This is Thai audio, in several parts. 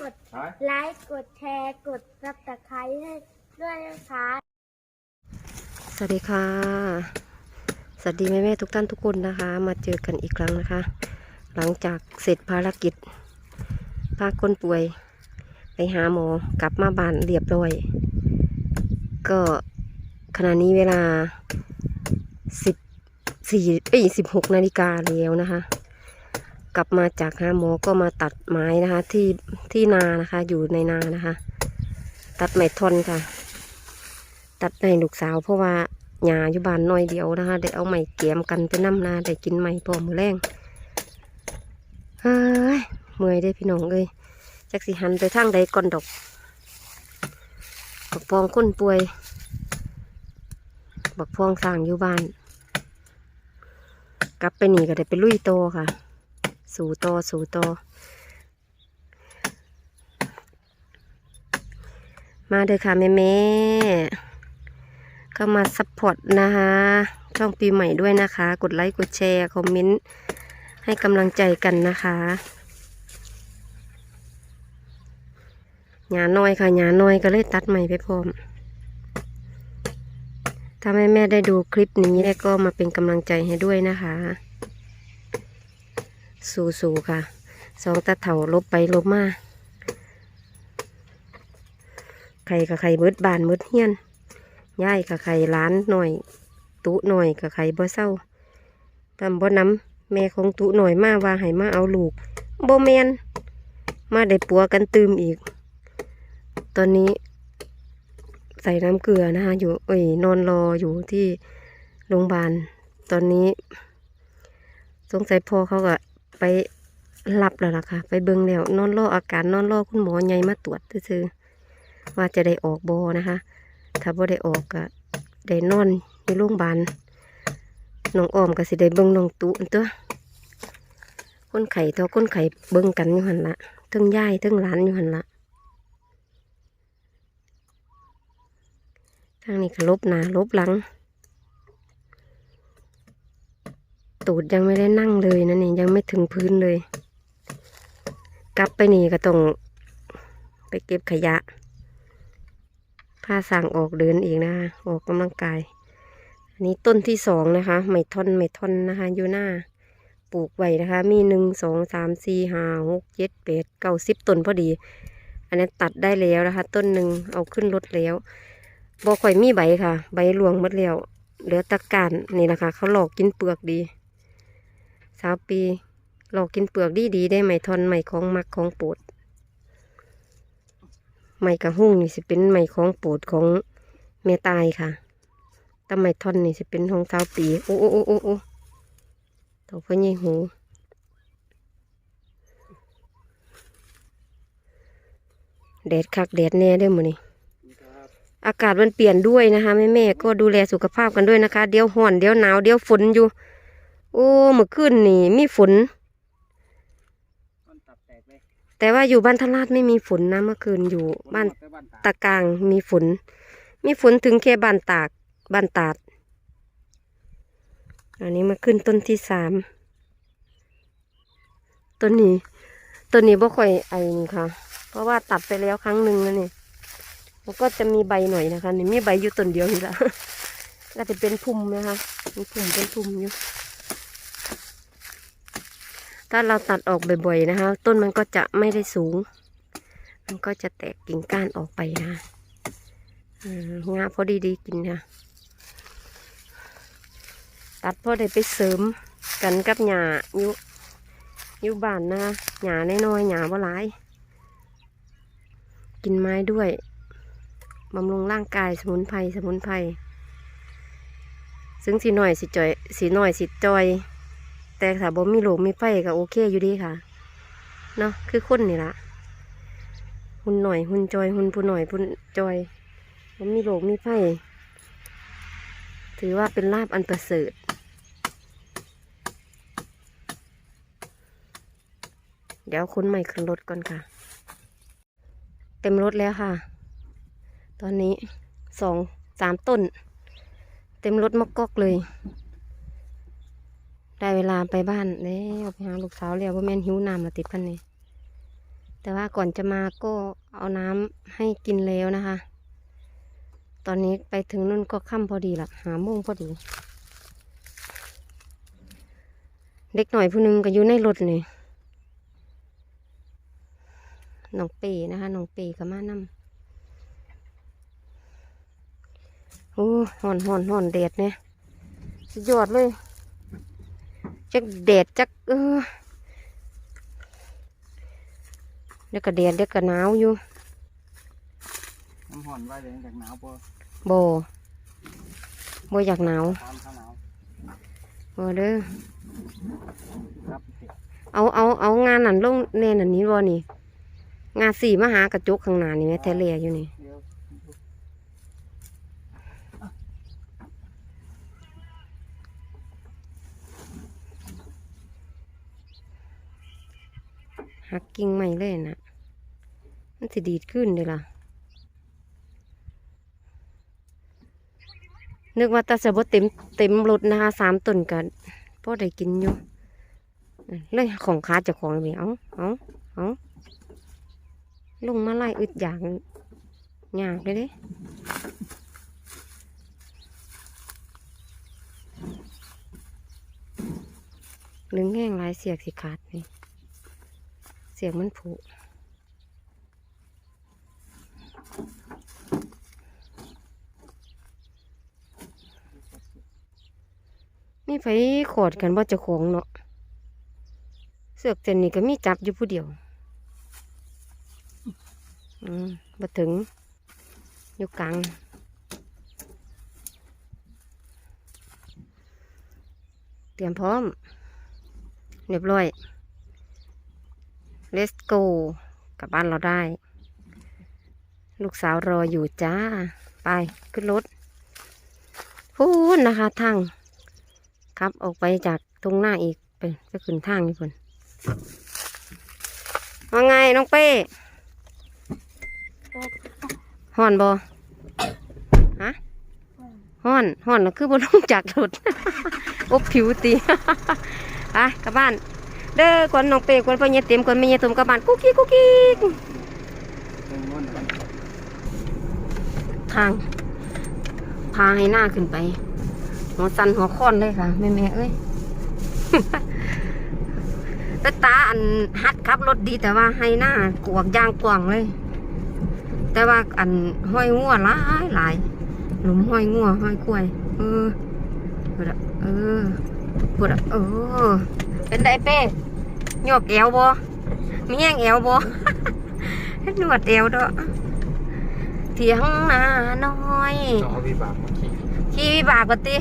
กดฮะไลค์กดแชร์กดซับสไครต์ให้ด้วยนะคะสวัสดีค่ะ สวัสดีแม่แม่ๆทุกท่านทุกคนนะคะ มาเจอกันอีกครั้งนะคะ หลังจากเสร็จภารกิจ พาคนป่วย ไปหาหมอกลับมาบ้านเรียบร้อย ก็ขณะนี้เวลาสิบสี่เอ้ยสิบหกนาฬิกาแล้วนะคะ กลับมาจากหาหมอก็มาตัดไม้นะคะ ที่ที่นานะคะ อยู่ในนานะคะ ตัดไม้ทนค่ะ ตัดในลูกสาวเพราะว่าหญ้าอยู่บ้านน้อยเดียวนะคะได้เอาไม้เกี่ยมกันไปน้ำนาได้กินไม้พอมือแรงเฮ้ยเมื่อยได้พี่น้องเอ้ยจักสิหันไปทางใดก่อนดอกบักพองคนป่วย บักพองสร้างอยู่บ้าน กลับไปหนีก็ได้ไปลุยโตค่ะ สู่โตอสู่โตอมาเด้อค่ะแม่แม่ก็มาซัพพอร์ตนะคะ ช่องปีใหม่ด้วยนะคะ กดไลค์กดแชร์คอมเมนต์ให้กำลังใจกันนะคะหยาน้อยค่ะหยาน้อยก็เลยตัดใหม่ไปพร้อม ถ้าแม่แม่ได้ดูคลิปนี้ก็มาเป็นกำลังใจให้ด้วยนะคะ สู้ๆค่ะสองตาเถาลบไปลบมาไข่กับไข่เบิดบานเบิดเฮียนย่ายกับไข่ล้านหน่อย ตุหน่อยกับไข่บ่เศร้าตำบ่น้ำแม่ของตุหน่อยมาว่าให้มาเอาลูกบ่แมนมาได้ปัวกันตืมอีก ตอนนี้ ใส่น้ำเกลือนะคะอยู่เอ้ยนอนรออยู่ที่โรงพยาบาลตอนนี้ สงสัยพ่อเขาก็ ไปรับแล้วล่ะค่ะ ไปเบิ่งแล้วนอนรออาการนอนรอคุณหมอใหญ่มาตรวจซื่อว่าจะได้ออกบอนะคะ ถ้าบ่ได้ออกก็ได้นอนอยู่โรงพยาบาลน้องอ้อมก็สิได้เบิ่งน้องตุอันตัวคนไข้ตัวคนไข้เบิ่งกันอยู่หันละทั้งย่ายทั้งหลานอยู่หันละทางนี้ก็ลบหนาลบหลัง ตูดยังไม่ได้นั่งเลยนะนี่ยังไม่ถึงพื้นเลย กลับไปนี่ก็ต้องไปเก็บขยะพาสั่งออกเดินอีกนะคะออกกำลังกาย อันนี้ต้นที่สองนะคะ ไม่ท่อนไม่ท่อนนะคะอยู่หน้าปลูกไว้นะคะ มีหนึ่งสองสามสี่ห้าหกเจ็ดแปดเก้าสิบต้นพอดี อันนี้ตัดได้แล้วนะคะ ต้นหนึ่งเอาขึ้นรถแล้วบอข่อยมีใบค่ะ ใบรวงหมดแล้วเหลือตะการนี่นะคะ เขาหลอกกินเปลือกดี สาวปีหลอกกินเปลือกดีดีๆได้ไหมทอนไหมของมักของโปรดไหมกระหุ่งนี่สิเป็นไหมของโปรดของเมตายค่ะแต่ไหมทอนนี่สิเป็นของสาวปีโอ้โอ้โอ้โอ้โอ้ตัวพ่อใหญ่หูแดดคักแดดแน่ด้อมื้อนี้อากาศมันเปลี่ยนด้วยนะคะแม่แม่ๆก็ดูแลสุขภาพกันด้วยนะคะ เดี๋ยวห่อนเดี๋ยวหนาวเดี๋ยวฝนอยู่ โอ้เมื่อคืนนี่มีฝนต้นตับแตกเลยแต่ว่าอยู่บ้านทลาดไม่มีฝนนะเมื่อคืนอยู่บ้านแต่บ้านตาตะกลางมีฝน มีฝนถึงแค่บ้านตากบ้านตาด อันนี้มาขึ้นต้นที่สามต้นนี้ต้นนี้บ่ค่อยไอนี่ค่ะ เพราะว่าตัดไปแล้วครั้งหนึ่งแล้วนี่มันก็จะมีใบหน่อยนะคะนี่มีใบอยู่ต้นเดียวนี่แหละก็จะเป็นพุ่มนะคะมีพุ่มเป็นพุ่มอยู่ ถ้าเราตัดออกบ่อยๆนะคะ ต้นมันก็จะไม่ได้สูง มันก็จะแตกกิ่งก้านออกไปนะอืมงาพอดีๆกินค่ะตัดพอได้ไปเสริมกันกับหญ้าอยู่อยู่บ้านนะหญ้าน้อยๆหญ้าบ่หลาย กินไม้ด้วยบำรุงร่างกายสมุนไพรสมุนไพรซึ่งสีหน่อยสิจอยสีหน่อยสิจอย แต่ถ้าบ่มีโรคมีไฟก็โอเคอยู่ดีค่ะ เนาะคือคนนี่ละหุ่นหน่อยหุ่นจอยหุ่นผู้หน่อยผู้จอยบ่มีโรคมีไฟถือว่าเป็นลาบอันประเสริฐเดี๋ยวคุณใหม่ขึ้นรถก่อนค่ะ เต็มรถแล้วค่ะ ตอนนี้สองสามต้น เต็มรถมากกอกเลย ได้เวลาไปบ้านแล้วไปหาลูกสาวแล้วว่าแม่นหิวน้ำมาติดกันนี่แต่ว่าก่อนจะมาก็เอาน้ำให้กินแล้วนะคะ ตอนนี้ไปถึงนู่นก็ค่ำพอดีละหาโมงพอดี เด็กหน่อยผู้หนึงก็อยู่ในรถนี่น้องเปนะคะน้องเปก็มานำโอ้ห่อนห่อนห่อนแดดเนี่ยสยอดเลย จักแดดจักเออเดี๋ยวก็แดดเดี๋ยวก็หนาวอยู่น้ำห่อนไว้เลยจากหนาวปะโบโบอยากหนาวตามข้าวหนาวโบเด้อครับเอาเอาเอางานนั่นลงแน่นันนี้บ่นี่ งานสี่มหากระจกข้างหน้านี่แม่แทเลียอยู่นี่ เดี๋ยว หักกิ่งใหม่เลยนะมันสิดีดขึ้นเลยล่ะ นึกว่าตาจะบ่เต็มเต็มรถนะคะสามต้นกันพ่อได้กินอยู่เลยของขาจ้าของเลยเอาเอาเอาลงมาไล่อึดอย่างยากเลยเด้ลึงแห้งลายเสียกสิขาดนี่ สียงมันผุมีไฟขอดกันว่าจะของเนาะเสือกเจนนี่ก็มีจับอยู่ผู้เดียว อืมมาถึง อยู่กลางเตรียมพร้อม เรียบร้อย Let's go กลับบ้านเราได้ ลูกสาวรออยู่จ้า ไปขึ้นรถพูนนะคะทางครับออกไปจากตรงหน้าอีกไปไปขึ้นทางนี่คนว่าไงน้องเป้ห่อนบอฮะห่อนห่อนคือบนลงจากรถอบผิวตี ไปกลับบ้าน เด้อควนน้องเป้ควนพ่อเงี้ยเต็มควนไม่เงี้ยตุ่มกลับบ้านกุ๊กกิ๊กกุ๊กกิ๊กทาง พาให้หน้าขึ้นไป หัวสันหัวค้อนเลยค่ะแม่แม่เอ้ยแต่ตาอันฮัดขับรถดีแต่ว่าให้หน้ากวกยางกวางเลย แต่ว่าอันห้อยงัวหลายหลายหลุมห้อยงัวห้อยกล้วย เออพูดอะเออพูดอะเออ เป็นไดเป้หยอกแอวบ่มีแย่งแอวบ่หนวดแอวเด้อเถียงนาน้อยต้องเอาวิบากมาขี่ขี้วิบากกว่าติ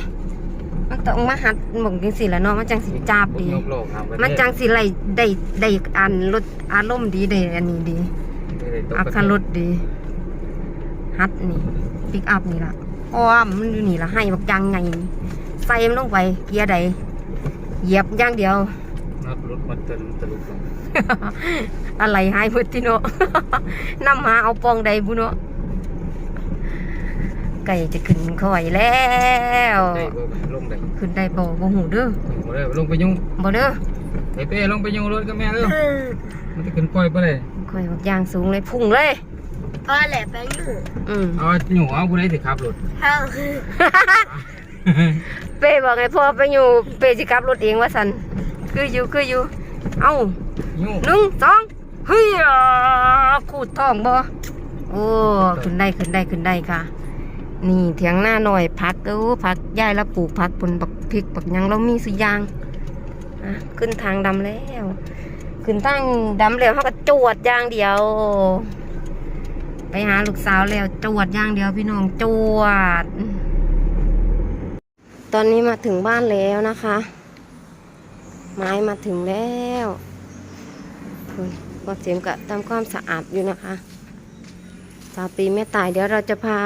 มันต้องมาหัดหมองจังสิละเนาะมันจังสิจับดี ยกโลกครับมันจังสิไหลได้ได้อันรถอารมณ์ดีได้อันนี้ดี อัครถดี ฮัดนี่ปิกอัพนี่ล่ะอ้อมมันอยู่นี่ล่ะให้บักจังไง ใส่มันลงไปเกียร์ใด เหยียบอย่างเดียวนับรถมันตะลุตะลุกลงอะไรหายพุทธิโนนำหาเอาปองใดบุเนาะไก่จะขึ้นคอยแล้วได้บ่ลงได้ขึ้นได้บ่บ่หูเด้อบ่ได้ลงไปยุ่งบ่เด้อเฮ้ยเป้ลงไปยุ่งรถกับแม่เร็วมันจะขึ้นปล่อยไปเลยคอยบักยางสูงเลยพุ่งเลยพ่อแหละไปอยู่อืมเอาหนูเอาผู้ใดสิขับรถเท่าคือ เป้บอกไงพ่อไปอยู่เป้สิขับรถเองว่าสันคืออยู่คืออยู่ เอ้ายุ่งหนึ่งสองเฮ้ยอะขูดท้องบ่โอ้ขึ้นได้ขึ้นได้ขึ้นได้ค่ะ นี่เถียงหน้าหน่อยพักเออพักย่ายแล้วปลูกพักบนบักพริกบักหยังเรามีสุอยางอะขึ้นทางดำแล้ว ขึ้นทางดำแล้วเขาก็จวดอย่างเดียว ไปหาลูกสาวแล้วจวดอย่างเดียวพี่น้องจวด ตอนนี้มาถึงบ้านแล้วนะคะ ไม้มาถึงแล้วคุณก็เสียงกะทำความสะอาดอยู่นะคะ สาวปีแม่ตายเดี๋ยวเราจะพา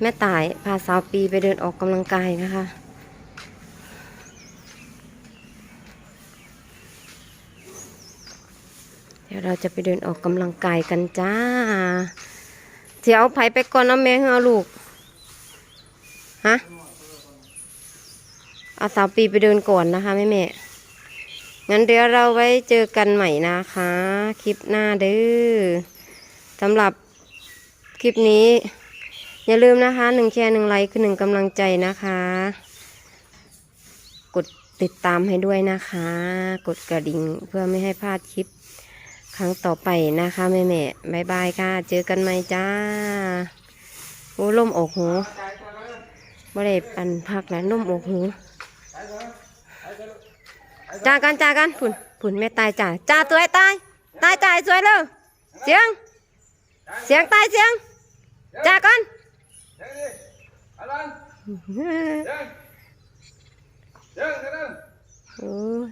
แม่ตายพาสาวปีไปเดินออกกำลังกายนะคะเดี๋ยวเราจะไปเดินออกกำลังกายกันจ้า เดี๋ยวเอาไผไปก่อนนะแม่เอาลูก ฮะ เอาสาวปีไปเดินก่อนนะคะแม่แม่งั้นเดี๋ยวเราไว้เจอกันใหม่นะคะ คลิปหน้าเด้อสำหรับคลิปนี้ อย่าลืมนะคะหนึ่งแชร์หนึ่งไลค์คือหนึ่งกำลังใจนะคะ กดติดตามให้ด้วยนะคะ กดกระดิ่งเพื่อไม่ให้พลาดคลิปครั้งต่อไปนะคะแม่แม่บายบายค่ะ เจอกันใหม่จ้าโอ้ล่มอกหูบ่ได้ปันพักแล้วล่มอกหู จ้ากันจ้ากันผุนผุนแม่ตายจ้าจ้าตัวไอ้ตายตายจ่ายสวยเลยเสียง เสียงตายเสียงจ้ากัน Alan, Yang. Yang, sana. โอ้ย